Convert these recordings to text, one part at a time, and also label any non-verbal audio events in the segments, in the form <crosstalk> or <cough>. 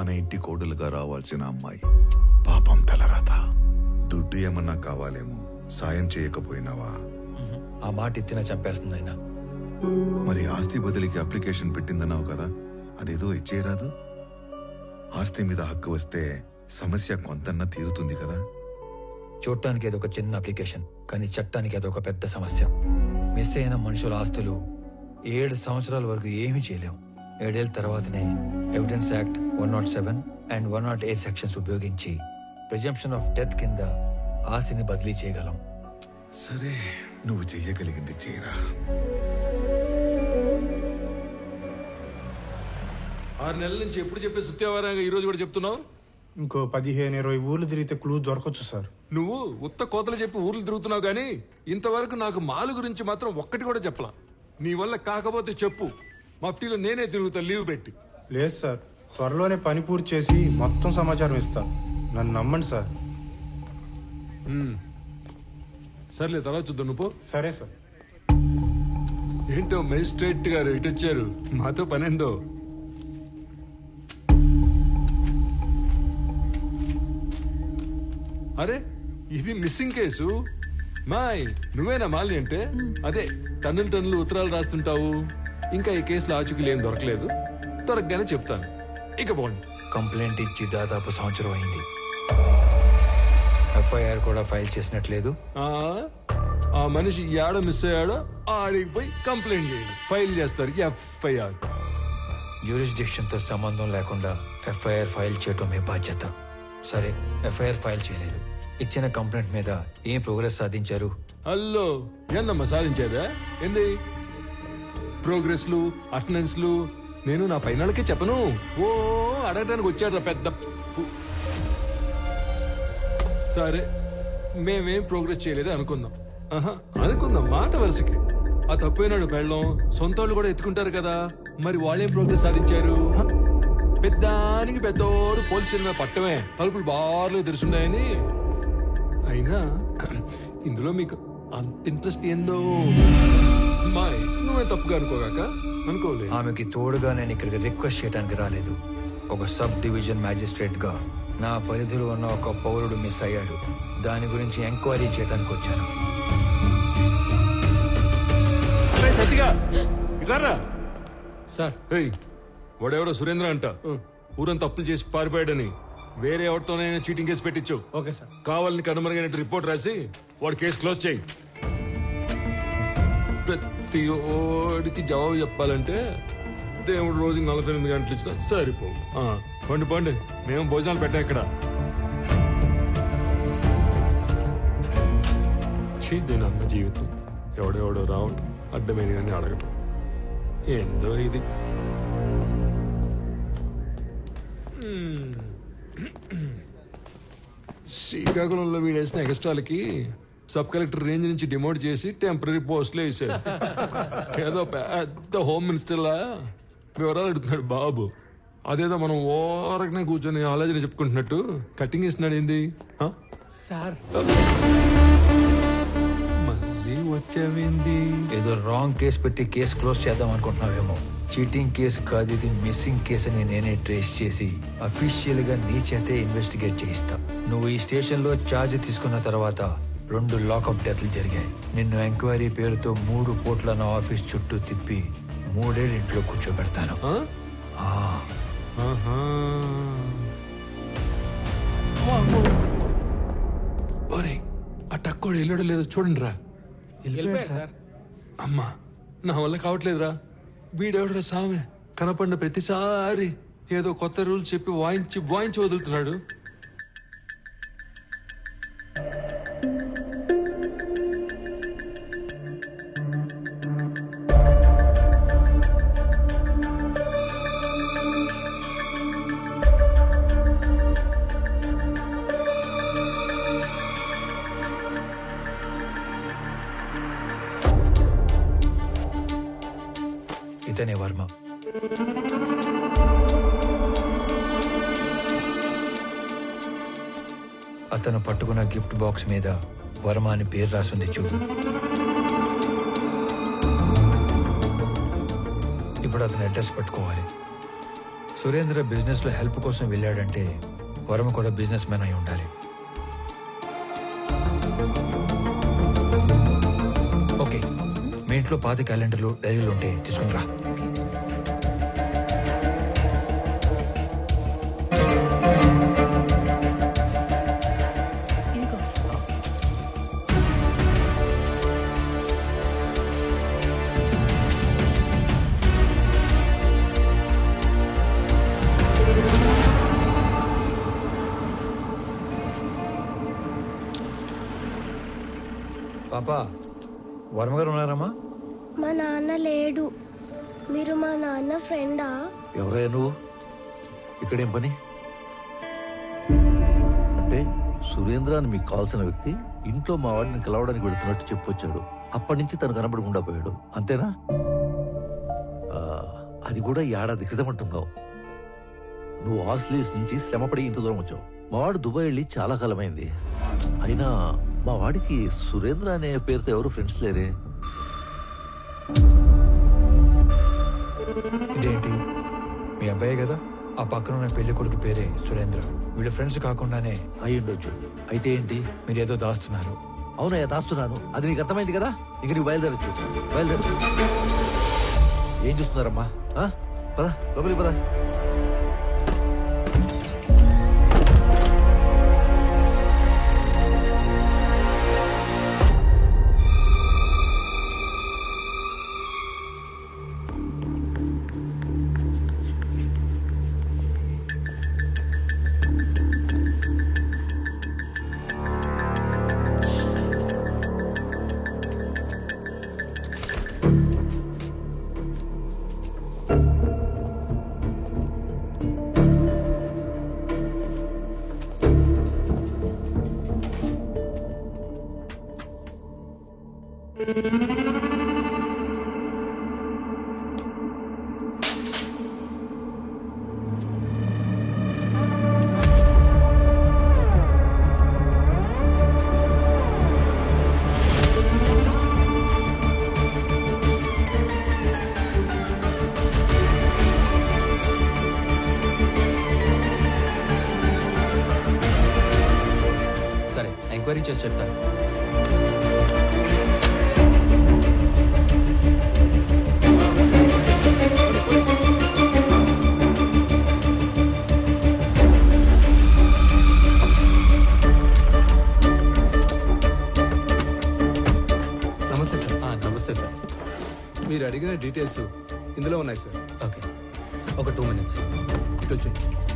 మన ఇంటి కోడలుగా రావాల్సిన అమ్మాయి. పాపం తలరాత. దుడ్డు ఏమన్నా కావాలేమో సాయం చేయకపోయినావా? ఆ మాట ఎత్తినా చంపేస్తుంది ఆయన. మరి ఆస్తి బదిలీకి అప్లికేషన్ పెట్టిందన్నావు కదా అదేదో ఇచ్చేయరాదు? ఆస్తి మీద హక్కు వస్తే సమస్య కొంతన్నా తీరుతుంది కదా? చూడటానికి ఏదో ఒక చిన్న అప్లికేషన్ కానీ చట్టానికి అదొక పెద్ద సమస్య. మిస్ అయిన మనుషుల ఆస్తులు ఏడు సంవత్సరాల వరకు ఏమీ చేయలేం ఏడేళ్ళ తర్వాతనే evidence act one not seven and one not eight sections ఉపయోగించి ప్రిజంప్షన్ ఆఫ్ డెత్ కింద ఆస్తిని బదిలీ చేయగలం. సరే నువ్వు చెయ్యగలిగింది చేయరా. ఆరు నెలల నుంచి ఎప్పుడు చెప్పే సుత్యావారంగా ఈ రోజు కూడా చెప్తున్నావు? ఇంకో పదిహేను ఇరవై ఊర్లు తిరిగితే క్లూ దొరకచ్చు సార్. నువ్వు ఉత్త కోతలు చెప్పి ఊర్లు తిరుగుతున్నావు కానీ ఇంతవరకు నాకు మాలు గురించి మాత్రం ఒక్కటి కూడా చెప్పలా. నీ వల్ల కాకపోతే చెప్పు. మఫ్టీలో నేనే తిరుగుతా లీవ్ పెట్టి. లేదు సార్. త్వరలోనే పని పూర్తి చేసి మొత్తం సమాచారం ఇస్తా. నన్ను నమ్మండి సార్. సర్లే తర్వాత చూద్దాం. నువ్వు పో. సరే సార్. ఏంటో మేజిస్ట్రేట్ గారు ఇటు వచ్చారు. మాతో పనేందో? అరే ఇది మిస్సింగ్ కేసు మాయ్ నువ్వేనా మాలి అంటే? అదే టన్నులు టన్నులు ఉత్తరాలు రాస్తుంటావు. ఇంకా ఈ కేసులో ఆచూకీలు ఏం దొరకలేదు. దొరకగానే చెప్తాను. ఇక పోండి. కంప్లైంట్ ఇచ్చి దాదాపు సంవత్సరం అయింది. ఎఫ్ఐఆర్ కూడా ఫైల్ చేసినట్లేదు. ఆ మనిషి ఏడ మిస్ అయ్యాడో ఆడికి పోయి కంప్లైంట్ చేయండి. ఫైల్ చేస్తారు ఎఫ్ఐఆర్. తో సంబంధం లేకుండా ఎఫ్ఐఆర్ ఫైల్ చేయటం మీ బాధ్యత. సరే ఎఫ్ఐఆర్ ఫైల్ చేయలేదు. ఇచ్చిన కంప్లైంట్ మీద ఏం ప్రోగ్రెస్ సాధించారు? హలో ఏందమ్మా సాధించేదా? ఏంది? ప్రోగ్రెస్లు అటెండెన్స్లు నేను నా పైనలకే చెప్పను. ఓ అడగడానికి వచ్చాడు పెద్ద సరే మేమేం ప్రోగ్రెస్ చేయలేదు అనుకుందాం. ఆహా, అనుకుందాం మాట వరుసకి. ఆ తప్పైనాడు పెళ్ళం సొంత వాళ్ళు కూడా ఎత్తుకుంటారు కదా. మరి వాళ్ళేం ప్రోగ్రెస్ సాధించారు? పెద్దానికి పెద్దోడు పోలీస్ స్టేషన్ పట్టమే. తలుపులు బార్లు తెరుచున్నాయని అయినా ఇందులో మీకు అంత ఇంట్రెస్ట్ ఏందో? మాయ్ నువ్వే తప్పుగా అనుకోగాక అనుకోలే. ఆమెకి తోడుగా నేను ఇక్కడికి రిక్వెస్ట్ చేయడానికి రాలేదు. ఒక సబ్ డివిజన్ మ్యాజిస్ట్రేట్గా నా పరిధిలో ఉన్న ఒక పౌరుడు మిస్ అయ్యాడు. దాని గురించి ఎంక్వైరీ చేయడానికి వచ్చాను. సత్తిగా! ఇట్లారా? సార్. ఏయ్ వాడెవడో సురేంద్ర అంట. ఊరంతా అప్పులు చేసి పారిపోయాడని. వేరే ఎవరితోనైనా చీటింగ్ కేసు పెట్టించు. Okay sir. కావాలని కనుమరుగైనట్టు రిపోర్ట్ రాసి వాడి కేసు క్లోజ్ చేయి. ప్రతి ఓడికి జవాబు చెప్పాలంటే దేవుడు రోజుకి నలభై ఎనిమిది గంటలు ఇచ్చినా సరిపో ఆ, పండి పండి. మేము భోజనాలు పెట్టాం ఇక్కడ. ఛీ, దీని జీవితం. ఎవడెవడో రావటం అడ్డమైన కానీ అడగటం. ఏందో ఇది. <clears throat> శ్రీకాకుళంలో వీడేసిన ఎక్స్ట్రాలకి సబ్ కలెక్టర్ రేంజ్ నుంచి డిమోట్ చేసి టెంపరీ పోస్టులు వేసాడు. ఏదో పెద్ద హోమ్ మినిస్టర్లా వివరాలు అడుగుతున్నాడు బాబు. అదేదో మనం ఓరకనే కూర్చొని ఆలోచన చెప్పుకుంటున్నట్టు కటింగ్ ఇస్తున్నాడు ఏంది? ఆ? సార్. మళ్ళీ వచ్చావేంది? ఏదో రాంగ్ కేసు పెట్టి కేసు క్లోజ్ చేద్దాం అనుకుంటున్నావేమో. చీటింగ్ కేసు కాదు ఇది మిస్సింగ్ కేసు అని నేనే ట్రేస్ చేసి అఫీషియల్గా నీ చేతే ఇన్వెస్టిగేట్ చేయిస్తా. నువ్వు ఈ స్టేషన్లో ఛార్జ్ తీసుకున్న తర్వాత రెండు లాకప్ డెత్లు జరిగాయి. నిన్ను ఎంక్వైరీ పేరుతో మూడు పూట్ల నా ఆఫీస్ చుట్టూ తిప్పి మూడేళ్ళు ఇంట్లో కూర్చోబెడతాను. ఒరే ఆ. టక్కోడు వెళ్ళాడో లేదో చూడండి రా అమ్మా నా వల్ల కావట్లేదురా. వీడెవడరా సామె? కనపడిన ప్రతిసారి ఏదో కొత్త రూల్ చెప్పి వాయించి వాయించి వదులుతున్నాడు. అతను పట్టుకున్న గిఫ్ట్ బాక్స్ మీద వర్మ అని పేరు రాసింది చూడు. ఇప్పుడు అతని అడ్రస్ పట్టుకోవాలి. సురేంద్ర బిజినెస్లో హెల్ప్ కోసం వెళ్ళాడంటే వరమ కూడా బిజినెస్ మ్యాన్ అయి ఉండాలి. ఓకే మీ ఇంట్లో పాత క్యాలెండర్లు డైరీలు ఉంటే తీసుకుని పాపా వర్మ గారు ఉన్నారమ్మా? మా నాన్న లేడు. మీరు మా నాన్న ఫ్రెండా? ఎవరయ్యా నువ్వు? ఇక్కడేం పని? అంటే సురేంద్ర అని మీకు కావాల్సిన వ్యక్తి ఇంట్లో మా వాడిని కలవడానికి వెళుతున్నట్టు చెప్పొచ్చాడు. అప్పటి నుంచి తను కనబడకుండా పోయాడు. అంతేనా? అది కూడా ఏడాది క్రితం అంటున్నావు. నువ్వు ఆస్ట్రేలియస్ నుంచి శ్రమపడి ఇంత దూరం వచ్చావు. మా వాడు దుబాయ్ వెళ్ళి చాలా కాలమైంది. అయినా మా వాడికి సురేంద్ర అనే పేరుతో ఎవరు ఫ్రెండ్స్ లేరే. ఇదేంటి? మీ అబ్బాయే కదా? ఆ పక్కన ఉన్న పెళ్ళి కొడుకు పేరే సురేంద్ర. వీళ్ళ ఫ్రెండ్స్ కాకుండానే అయి ఉండొచ్చు. అయితే ఏంటి? మీరు ఏదో దాస్తున్నారు అవునయ్యా దాస్తున్నాను. అది నీకు అర్థమైంది కదా? ఇంక నీకు బయలుదేరచ్చు. బయలుదేరు. ఏం చూస్తున్నారమ్మా? పద లోపలికి పద. చేసి చెప్తాను. నమస్తే సార్. నమస్తే సార్. మీరు అడిగిన డీటెయిల్స్ ఇందులో ఉన్నాయి సార్. ఓకే. ఒక టూ మినిట్స్. ఇటు వచ్చేయండి.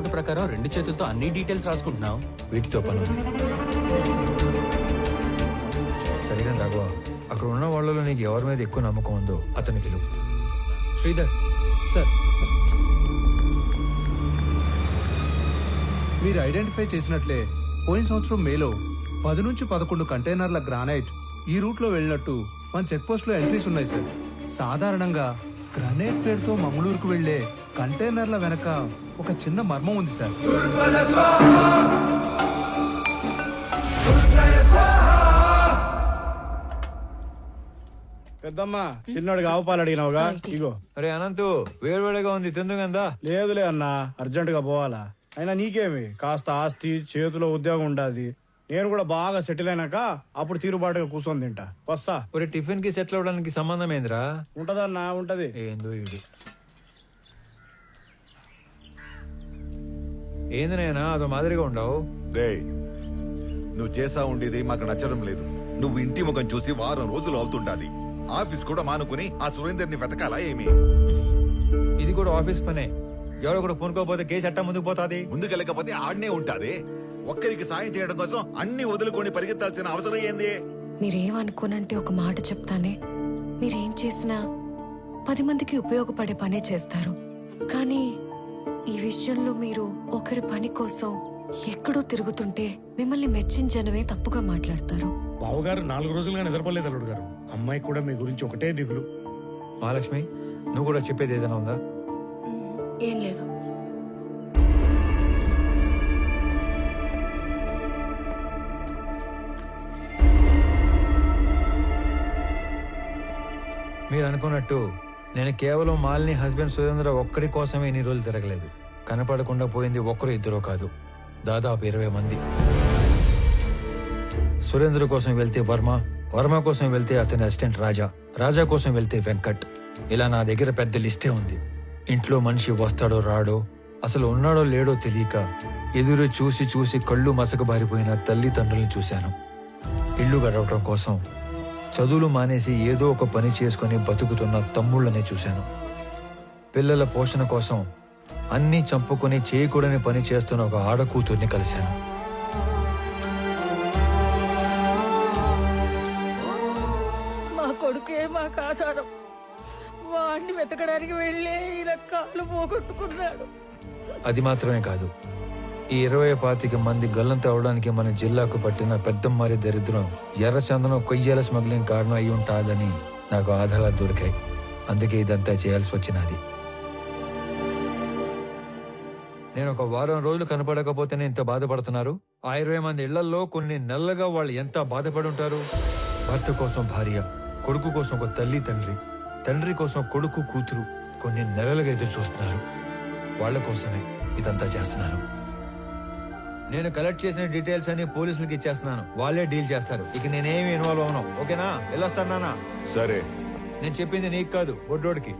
అలవాటు ప్రకారం రెండు చేతులతో అన్ని డీటెయిల్స్ రాసుకుంటున్నావు. వీటితో పని ఉంది సరిగా రాఘవ అక్కడ ఉన్న వాళ్ళలో నీకు ఎవరి మీద ఎక్కువ నమ్మకం ఉందో అతని పిలువు శ్రీధర్ సార్. మీరు ఐడెంటిఫై చేసినట్లే పోయిన సంవత్సరం మేలో పది నుంచి పదకొండు కంటైనర్ల గ్రానైట్ ఈ రూట్లో వెళ్ళినట్టు మన చెక్ పోస్ట్లో ఎంట్రీస్ ఉన్నాయి సార్. సాధారణంగా గ్రానైట్ పేరుతో మంగళూరుకు వెళ్ళే కంటైనర్ల వెనక ఒక చిన్న మర్మం ఉంది సార్. పెద్దమ్మా చిన్నోడికి ఆవుపాలు అడిగినావుగా? ఇగో. అరే అనంతు వేరువేడిగా ఉంది తిందుగందా లేదులే అన్నా అర్జెంట్గా పోవాలా. అయినా నీకేమి? కాస్త ఆస్తి చేతిలో ఉద్యోగం ఉండాది. నేను కూడా బాగా సెటిల్ అయినాక అప్పుడు తీరుబాటుగా కూర్చొని తింటా. వస్తా. ఒరే టిఫిన్కి సెటిల్ అవ్వడానికి సంబంధం ఏందిరా? ఉంటదన్నా ఉంటది. ఏందో ఇది. ఏంది నాయనా అదో మాదిరిగా ఉండవు. రే నువ్వు చేసా ఉండేది మాకు నచ్చడం లేదు. నువ్వు ఇంటి ముఖం చూసి వారం రోజులు అవుతుండాలి. ఆఫీస్ కూడా మానుకుని ఆ సురేందర్ని వెతకాలా ఏమి? ఇది కూడా ఆఫీస్ పనే. ఎవరో కూడా పూనుకోకపోతే కేసు అట్టా ముందుకు పోతాది? ముందుకెళ్ళకపోతే ఆడనే ఉంటాది. ఒక్కరికి సాయం చేయడం కోసం అన్ని వదులుకొని పరిగెత్తాల్సిన అవసరం ఏంది? మీరేమనుకోనంటే ఒక మాట చెప్తానే. మీరేం చేసినా పది మందికి ఉపయోగపడే పనే చేస్తారు. కానీ ఈ విషయంలో మీరు ఒకరి పని కోసం ఎక్కడో తిరుగుతుంటే మిమ్మల్ని మెచ్చించనమే తప్పుగా మాట్లాడతారు. బావగారు నాలుగు రోజులుగా నిద్రపోలేదు అల్లుడు గారు. అమ్మాయి కూడా మీ గురించి ఒకటే దిగులు. మహాలక్ష్మి నువ్వు కూడా చెప్పేది ఏదైనా ఉందా? ఏం లేదు. మీరు అనుకున్నట్టు నేను కేవలం మాలిని హస్బెండ్ సురేంద్ర ఒక్కడి కోసమే ఇన్ని రోజులు తిరగలేదు. కనపడకుండా పోయింది ఒక్కరు ఇద్దరో కాదు. దాదాపు ఇరవై మంది. సురేంద్ర కోసం వెళ్తే వర్మ వర్మ కోసం వెళ్తే అతని అసిస్టెంట్ రాజా రాజా కోసం వెళ్తే వెంకట్. ఇలా నా దగ్గర పెద్ద లిస్టే ఉంది. ఇంట్లో మనిషి వస్తాడో రాడో అసలు ఉన్నాడో లేడో తెలియక ఎదురు చూసి చూసి కళ్ళు మసకబారిపోయిన తల్లిదండ్రులను చూశాను. ఇల్లు గడవటం కోసం చదువులు మానేసి ఏదో ఒక పని చేసుకొని బతుకుతున్న తమ్ముళ్ళనే చూశాను. పిల్లల పోషణ కోసం అన్నీ చంపుకొని చేయకూడని పని చేస్తున్న ఒక ఆడకూతుర్ని కలిశాను. మా కొడుకే మాకు ఆధారం. వాడిని వెతకడానికి వెళ్ళే ఇలా కాళ్ళు పోగొట్టుకున్నాడు. అది మాత్రమే కాదు. ఈ ఇరవై పాతిక మంది గల్లంత అవడానికి మన జిల్లాకు పట్టిన పెద్దమ్మారి దరిద్రం ఎర్రచందనం కొయ్యాల స్మగ్లింగ్ కారణం అయి ఉంటాదని నాకు ఆధారాలు దొరికాయి. అందుకే ఇదంతా చేయాల్సి వచ్చినది. నేను ఒక వారం రోజులు కనపడకపోతేనే ఇంత బాధపడుతున్నారు. ఆ ఇరవై మంది ఇళ్ళలో కొన్ని నెలలుగా వాళ్ళు ఎంత బాధపడి ఉంటారు భర్త కోసం భార్య కొడుకు కోసం ఒక తల్లి తండ్రి తండ్రి కోసం కొడుకు కూతురు కొన్ని నెలలుగా ఎదురు చూస్తున్నారు వాళ్ళ కోసమే ఇదంతా చేస్తున్నాను నేను కలెక్ట్ చేసిన డీటెయిల్స్ అన్ని పోలీసులకు ఇచ్చేస్తున్నాను. వాళ్ళే డీల్ చేస్తారు. ఇక నేనేమి ఇన్వాల్వ్ అవును ఓకేనా? వెళ్ళొస్తాను నాన్న. సరే. నేను చెప్పింది నీకు కాదు ఒడ్డోడికి